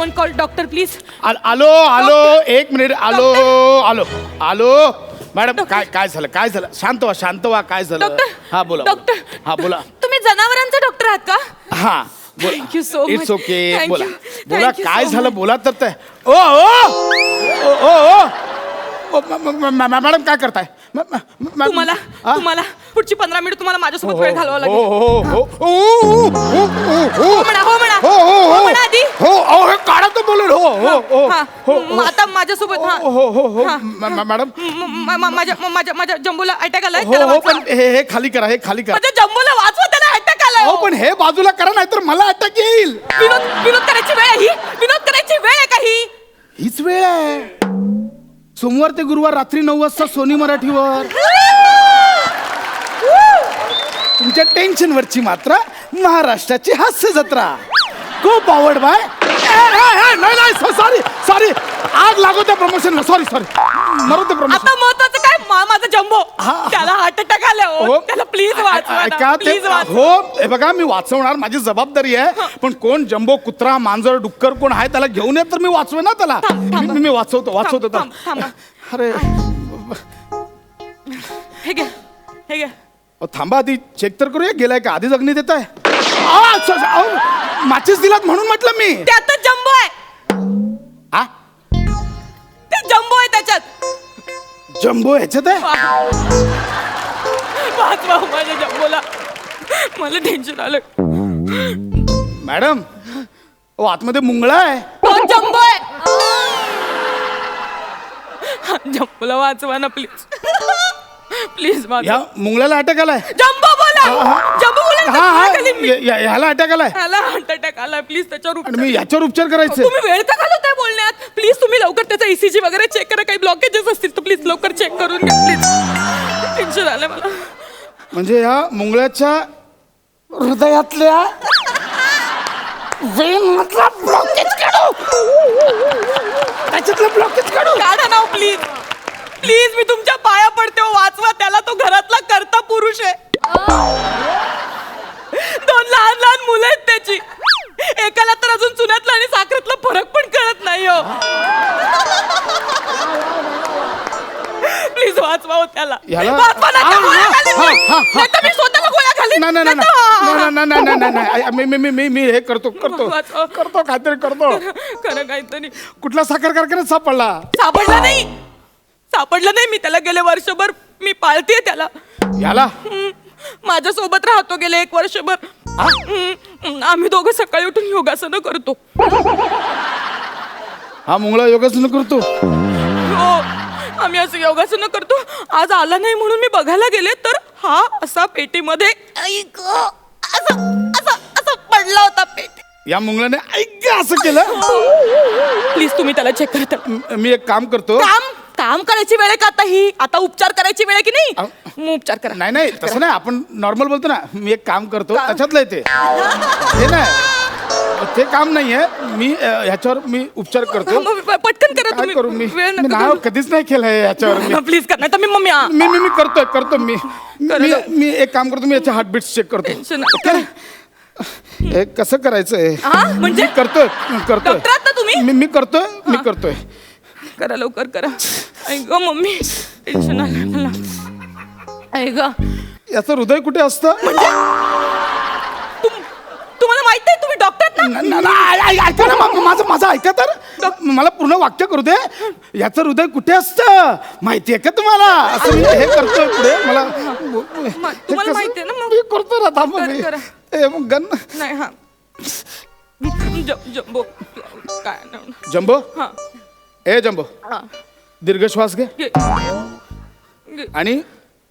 समन call doctor please आल- आलो आलो एक मिनिट आलो आलो आलो. मॅडम काय काय झालं काय झालं? शांत व्हा शांत व्हा काय झालं? डॉक्टर हा बोला डॉक्टर. हा बोला. तुम्ही जनावरांचा डॉक्टर आहात का? हा Thank you so it's much. Okay Thank बोला. you. बोला Thank you काय so झालं? much. बोला तर ते. ओ ओ! ओ ओ ओ! ओ, म- म- म- म- मॅडम काय करताय? म- म- म- तुम्हाला हा? तुम्हाला. पुढची पंधरा मिनिट तुम्हाला माझ्यासोबत वेळ घालवा हो, लागेल. हो, हो, हो, हो, हो, हो, हो. म्हणा हो म्हणा. हो हो हो. हो म्हणा आधी. हो अहो, हे काढा तर हो हो हो हा, हो. म- आता माझ्यासोबत हा. हो हो हो. हा, मॅडम. म- म- म- माझ्या म- माझ्या माझ्या जम्बोला अटॅक आलाय हो त्याला हो वाचवा. पण हे हे खाली करा हे खाली करा. माझ्या जम्बोला वाचवा त्याला अटॅक आलाय. हो पण हे बाजूला करा नाहीतर मला अटॅक येईल. विनोद विनोद करायची वेळ आहे ही. विनोद करायची वेळ आहे का ही? हीच वेळ आहे. सोमवार ते गुरुवार रात्री नऊ वाजता सोनी मराठीवर. तुमच्या टेन्शन वरची मात्रा महाराष्ट्राची हास्य जत्रा खूप आवड बाय. नाही नाही सॉरी सॉरी. आग लागू त्या प्रमोशनला सॉरी सॉरी. मरू ते प्रमोशन आता महत्वाचं काय? मा- माझा जम्बो. हा. त्याला हार्ट अटॅक आला हो. त्याला प्लीज वाचवा ऐका ते प्लीज वाचवा हो हे बघा मी वाचवणार माझी जबाबदारी आहे. पण कोण जम्बो कुत्रा मांजर डुक्कर कोण आहे त्याला घेऊन येत तर मी वाचवे ना त्याला. थांब, थांब. मी- मी वाचवतो वाचवतो थांब, थांब, त्याला. अरे. हे घे हे घे. अहो, थांबा आधी. चेक तर करूया. गेलाय का? आधी जगणी देत आहे. माचीस दिलात म्हणून म्हटलं मी. त्यातच जम्बो आहे. आ? ते जम्बो आहे त्याच्यात. जम्बो ह्याच्यात आहे? वाचवा माझ्या जम्बोला. मला टेन्शन आलं मॅडम ओ आतमध्ये मुंगळा आहे. तो जम्बो आहे. जम्बोला वाचवा ना प्लीज प्लीज वाचवा ह्या मुंगळ्याला अटॅक आलाय. जम्बो बोला. जम्बो बोला हा हा. ह्याला अटॅक आलाय. त्याला हार्ट अटॅक आलाय. प्लीज त्याच्यावर आणि मी याच्यावर उपचार करायचे. तुम्ही वेळ का घालवताय बोलण्यात. प्लीज तुम्ही लवकर त्याचा ईसीजी वगैरे चेक करा. काही ब्लॉकेजेस असतील तर प्लीज लवकर चेक करून घ्या प्लीज टेन्शन आलं मला. म्हणजे ह्या मुंगळ्याच्या हृदयातल्या ब्लॉकेज काढू. त्याच्यातलं ब्लॉकेज काढू. काढा ना प्लीज प्लीज मी तुमच्या पाया पडते हो, वाचवा त्याला तो घरातला करता पुरुष आहे दोन लहान लहान मुलं आहेत त्याची एकाला तर अजून चुन्यातला आणि साखरेतला फरक पण कळत नाही हो प्लीज वाचवा हो त्याला याला- वाचवा नाही तर हा, गोळ्या हा, घालीन मी. हा, मी स्वतःला गोळ्या घालीन. नाही नाही नाही नाही तर- नाही, नाही, नाही, नाही, नाही, नाही, नाही. मी मी मी मी हे करतो करतो. करतो काहीतरी करतो. खरं काहीतरी कुठला साखर कारखान्यात सापडला सापडला नाही सापडलं नाही मी त्याला. गेले वर्षभर मी पाळते त्याला. याला? माझ्या सोबत राहतो गेले एक वर्षभर. हम्म, आम्ही दोघं सकाळी उठून योगासनं करतो. हा मुंगळा योगासन करतो? हो. आम्ही असं योगासनं करतो. आज आला नाही म्हणून मी बघायला गेले तर हा असा पेटीमध्ये आई गं, असं असं असं पडला होता पेटी. या मुंगळ्याने ऐक असं केलं. प्लीज तुम्ही त्याला चेक करता म- मी एक काम करतो. काम? काम करायची वेळ आहे का आता ही? आता उपचार करायची वेळ आहे की नाही? मग उपचार करा. नाही नाही तसं नाही. आपण नॉर्मल बोलतो ना मी एक काम करतो त्याच्यातलं आहे ते. हे नाही. ते काम नाहीये. मी अ, ह्याच्यावर मी उपचार करतो. मग प- पटकन करा काय करू मी? तुम्ही वेळ मी नाव कधीच नाही केलंय याच्यावर मी. प्लीज कर. नाही तर मी मम्मी आ- मी मी मी करतोय करतो मी. मी ना. मी एक काम करतो मी याचे हार्टबीट चेक करतो. टेन्शन नका करा. हे कसं करायचंय? हा म्हणजे? मी करतोय करतोय. डॉक्टर आहात ना तुम्ही? मी मी करतोय मी करतोय. करा लवकर करा. ऐक गं, मम्मी टेन्शन आलं. मला ऐक गं. याचं हृदय कुठे असतं? तुम- तुम्हाला माहीत आहे तुम्ही डॉक्टर ना? न- न- न- ऐ- ऐ- ऐका ना मा- माझं माझं ऐका तर. मला पूर्ण वाक्य करू दे. याचं हृदय कुठे असतं? माहितीये का तुम्हाला? असं मी हे करतोय पुढे. मला हे तुम्हाला कसं- माहितीये ना मग? मी करतो ना थांब करा, मी. करा. ए, मग गन नाही हा. ज- जम्बो काय नाव? जम्बो? हा. ए जम्बो. हा. दीर्घ श्वास घे. आणि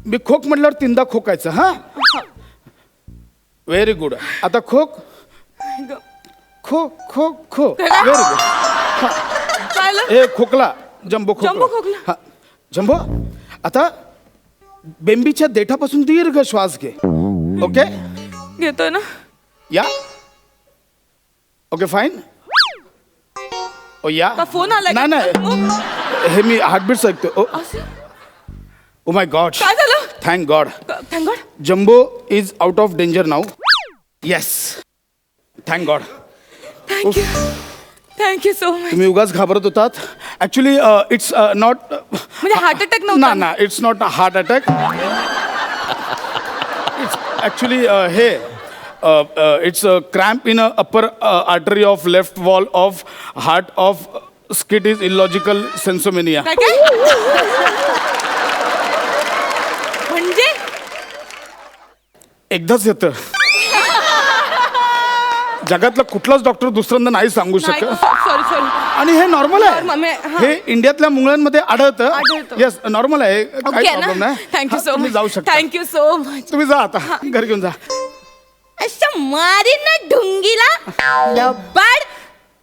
मी खोक म्हटल्यावर तीनदा खोकायचं हा? व्हेरी गुड आता खोक. खो खो खो? Very good? ए खोकला. जम्बो खोकला. जम्बो खोकला. हा. जम्बो आता बेंबीच्या देठापासून दीर्घ श्वास घे ओके घेतोय ना? या. ओके फाईन ओ या. का फोन आलाय का? नाही मग? हे मी हार्टबीट ऐकतो ओ. असं? ओ माय गॉड काय झालं? Thank god thank god Jumbo is out of danger now yes thank god thank you thank you so much तुम्ही उगाच घाबरत होतात. ऍक्च्युली इट्स नॉट म्हणजे हार्ट अटॅक ना नव्हता ना it's not a heart attack it's actually हे it's cramp in a upper artery of left wall of heart of skit is illogical sensomania काय काय? म्हणजे? एकदाच येतं. जगातला कुठलाच डॉक्टर दुसऱ्यांदा नाही सांगू शकत. सॉरी सॉरी आणि हे नॉर्मल Normal आहे, आहे हा. इंडियातल्या मुलांमध्ये आढळतं. आढळतं. येस नॉर्मल आहे. काही ओके प्रॉब्लेम नाही. थँक्यू हा, सो तुम्ही मच जाऊ शकता. थँक्यू सो मच तुम्ही जा आता. घरी घेऊन जा. अच्छा मारी ना ढुंगीला. लबाड.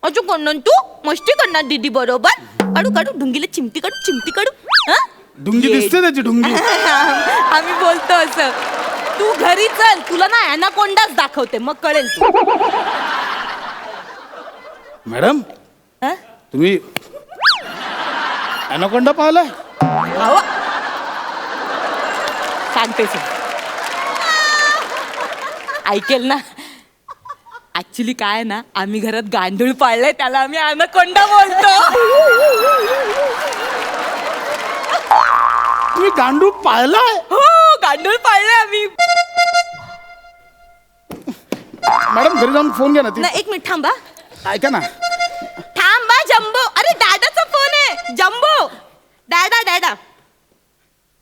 अजून कोण तू मस्ती करणार दीदी बरोबर. काढू काढू ढुंगीला चिमटी काढू चिमटी काढू. हं? ढुंगी ये. दिसते त्याची ढुंगी. आम्ही बोलतो असं. तू घरी चल तुला ना अनाकोंडाच दाखवते मग कळेल तू मॅडम हं? तुम्ही अॅनाकोंडा पाहिलाय? अहो. सांगतेस ऐकेल ना. ऍक्च्युली काय ना आम्ही घरात गांडूळ पाळलंय त्याला आम्ही अनाकोंडा बोलतो. तुम्ही गांडूळ पाळलाय? हो गांडूळ पाळलंय आम्ही. मॅडम घरी जाऊन फोन घ्या ना ती. ना एक मिनिट थांबा. ऐका ना. थांबा जम्बो. अरे डॅडाचा फोन आहे. जम्बो. डॅडा डॅडा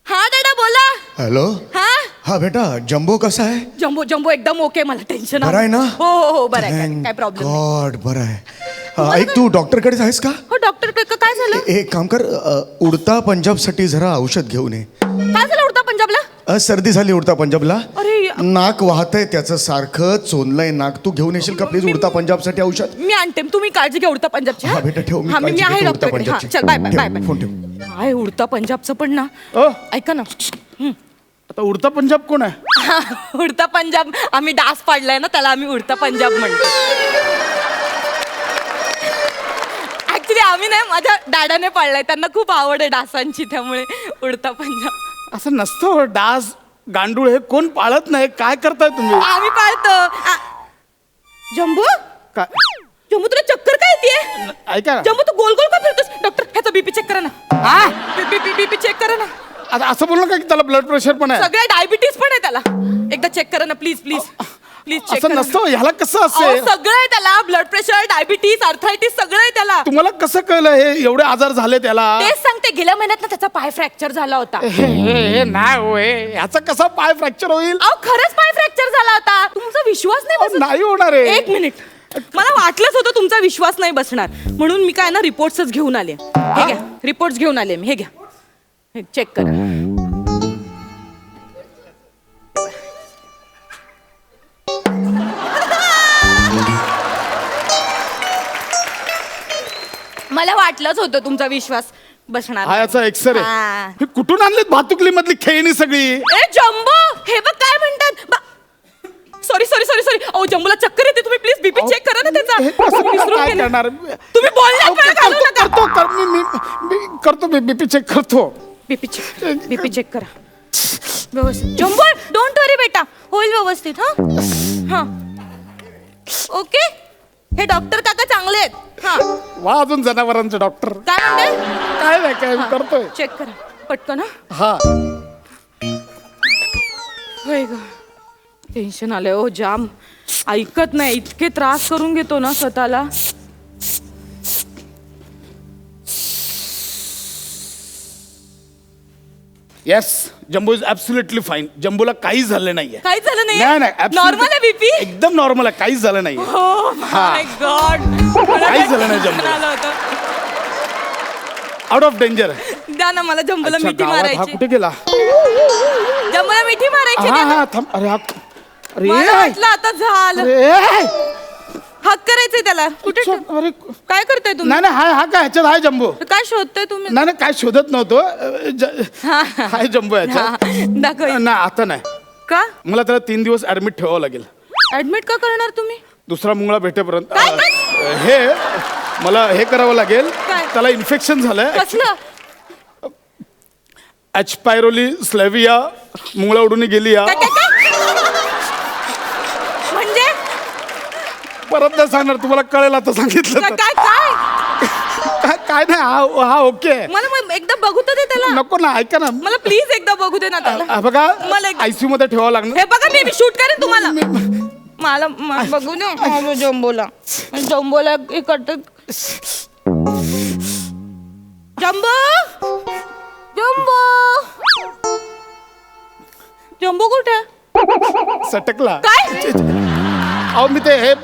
हा डॅडा बोला. हॅलो. हा हा बेटा जम्बो कसा आहे? जम्बो जम्बो एकदम ओके मला टेन्शन बरं आहे ना? हो हो हो बरं आहे काय- काय प्रॉब्लेम गॉड बरं आहे. हा, ऐक तू डॉक्टरकडेच आहेस का? हो डॉक्टर काय झालं? ए- एक काम कर अ, उडता पंजाबसाठी जरा औषध घेऊन ये. काय झालं उडता पंजाबला? अ, सर्दी झाली उडता पंजाबला. अरे नाक वाहतंय त्याचं सारखं चोनलंय नाक. तू घेऊन येशील का प्लीज उडता पंजाबसाठी औषध? मी आणते तुम्ही काळजी घ्या उडता पंजाबची हा बेटा ठेव मी हा, मी काळजी आहे घेतो उडता हा पंजाबची. चल बाय बाय ठेव, बाय बाय फोन ठेव. काय उडता पंजाबचं पण ना. ओ ऐका ना. आता उडता पंजाब कोण आहे? उडता पंजाब आम्ही डास पाडलाय ना त्याला आम्ही उडता पंजाब म्हणतो. ऍक्च्युली आम्ही नाही माझ्या डॅडाने पाळलाय त्यांना खूप आवड आहे डासांची त्यामुळे उडता पंजाब. असं नसतं हो, डास गांडूळ हे कोण पाळत नाही काय करताय तुम्ही? आम्ही पाळतो. आ- जम्बू? काय? जम्बू तुला चक्कर काय येते? ऐका ना. जम्बू तू गोल गोल का फिरतोस? डॉक्टर ह्याचा बीपी चेक करा ना. बीपी बीपी चेक करा ना. आता असं बोलू नका की त्याला ब्लड प्रेशर पण आहे? सगळ्या डायबिटीज पण आहे त्याला. एकदा चेक करा ना प्लीज प्लीज प्लीज चेक असं नसतं हो, ह्याला कसं असेल? सगळं आहे त्याला. ब्लड प्रेशर डायबिटीज अर्थायटीस सगळं आहे त्याला. तुम्हाला कसं कळलं हे? एवढे आजार झाले त्याला. तेच सांगते गेल्या महिन्यात ना त्याचा पाय फ्रॅक्चर झाला होता. हे हे हे नाही होय ह्याचा कसा पाय फ्रॅक्चर होईल? अहो खरंच पाय फ्रॅक्चर झाला होता. तुमचा विश्वास नाही अहो, बसत. नाही होणार आहे. एक मिनिट मला वाटलंच होतं तुमचा विश्वास नाही बसणार. म्हणून मी काय ना रिपोर्ट्सच घेऊन आले. हे घ्या रिपोर्ट्स घेऊन आले मी. हे घ्या. चेक करा. मला वाटलंच होतं तुमचा विश्वास बसणार हा. याचा एक्सरे हा. हे कुठून आणलेत भातुकली मधली खेळणी सगळी? ए जम्बो! हे बघ काय म्हणतात. सॉरी सॉरी सॉरी सॉरी अहो जम्बोला चक्कर येते. तुम्ही प्लीज बीपी चेक करा ना त्याचा. हे कसं तुम्ही विसरून काय गेले. करणार? तुम्ही बोलण्यात अहो, वेळ घालवू करतो नका. करतो कर मी मी मी करतो बीपी चेक करतो. बीपी चेक बीपी चेक करा. व्यवस्थित. जम्बो डोंट वरी बेटा. होईल व्यवस्थित हा? हा. ओके? हे डॉक्टर काका चांगले आहेत. हा. वा अजून जनावरांचे डॉक्टर काय म्हणते? काय नाही काय करतोय. चेक करा. पटकन हा? हा. होय ग. टेन्शन आलंय ओ जाम. ऐकत नाही इतके त्रास करून घेतो ना स्वतःला. Yes Jumbo is absolutely fine जम्बोला काहीच झालं नाहीये. काही झालं नाही नाही नाही नॉर्मल आहे बीपी एकदम नॉर्मल आहे काहीच झालं नाहीये. हो. माय गॉड काहीच झालं नाही जम्बो. आउट ऑफ डेंजर द्या ना मला जम्बूला मिठी हा मारायची. कुठे गेला? जम्बूला मिठी मारायची हा द्या ना. हा थांब. अरे हा अरे मला वाटलं आता झालं. अरे हक करायचंय त्याला. कुठे अरे काय करताय तुम्ही? नाही नाही हाय हा काय ह्याच्यात हाय जम्बो. काय शोधताय तुम्ही? नाही नाही काय शोधत नव्हतो. अ, ज- हा. हाय जम्बो ह्याच्यात. हा, दाखव. नाही आता नाही. का? मला त्याला तीन दिवस ऍडमिट ठेवावं लागेल. ऍडमिट का करणार तुम्ही? दुसरा मुंगळा भेटेपर्यंत. काय, अ, हे मला हे करावं लागेल. काय? त्याला इन्फेक्शन झालंय. कसलं? ॲचपायरोली स्लेविया मुंगळा उडून गेली या. काय काय काय म्हणजे परत नाही सांगणार तुम्हाला कळेल आता सांगितलं काय तर. काय काय? काय नाही हा हा ओके. मला मग एकदा बघू तर दे त्याला. नको ना ऐका ना. मला प्लीज एकदा बघू दे ना त्याला. हा बघा मला एक- आयसीयू मध्ये ठेवावं लागणार. हे बघा मी शूट करेन तुम्हाला. मला बघू दे माझं जम्बोला. जम्बोला हे करतात. जम्बो! जम्बो! जम्बो कुठे? सटकला. काय? अहो मी ते हे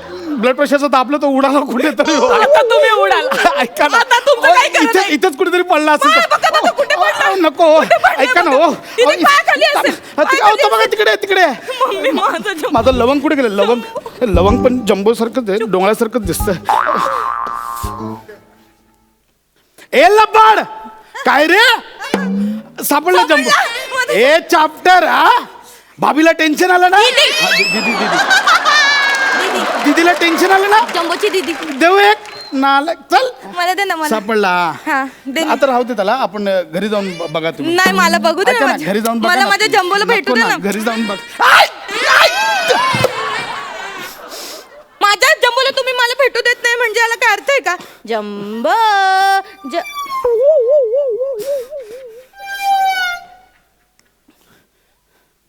ब्लड प्रेशरचं दाबलं तो उडाला कुठे तरी हो. आता तुम्ही उडाल ऐका ना आता तुमचं अहो, काय करत इथे? इथेच कुठेतरी पडला असेल बघ, बघ, आता तो कुठे अहो, पडला? अहो, नको पडला ऐका ना. हो तिथे अहो, पायाखाली असेल. हा, ति- अहो, तो बघा तिकडे तिकडे मम्मी माझं जम्बो माझं लवंग कुठे गेलं लवंग हे लवंग पण जम्बो सारखंच आहे डोंगळ्यासारखंच दिसत ए लबाड काय रे सापडलं जम्बो सापडला. ए चाप्टर हा भाभीला टेन्शन आलं ना. हा, दीदी दीदी दीदीला टेन्शन आलं ना? जम्बोची दीदी. देऊ एक. नाला चल. मला दे ना मला. सापडला. हा दे ना. आता राहू दे त्याला. आपण घरी जाऊन ब- बघा तुम्ही. नाही मला बघू दे ऐका ना माझ्या- घरी जाऊन बघा मला ना माझ्या. जम्बोला भेटू दे ना घरी जाऊन बघ. आय! माझ्या जम्बोला तुम्ही मला भेटू देत नाही म्हणजे याला काय अर्थ आहे का? जम्बो ज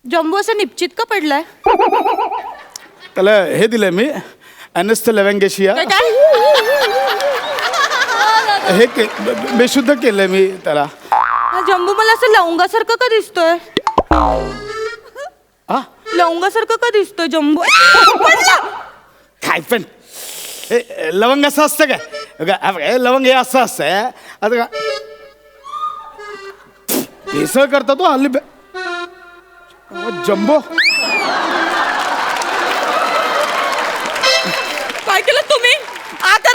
जम्बो असं निश्चित का पडलाय? त्याला हे दिलंय मी अनस्त लेवंगेशिया हे के बेशुद्ध केलंय मी त्याला हा जम्बो मला असं लवंगासारखं का दिसतोय हा लवंगासारखं का दिसतोय जम्बो काय पण हे लवंग असं असतं काय बघा, हा बघा, हे लवंग हे असं असतंय आता का भेसळ करता तो हल्ली बे- अहो, जम्बो तुम्ही? आता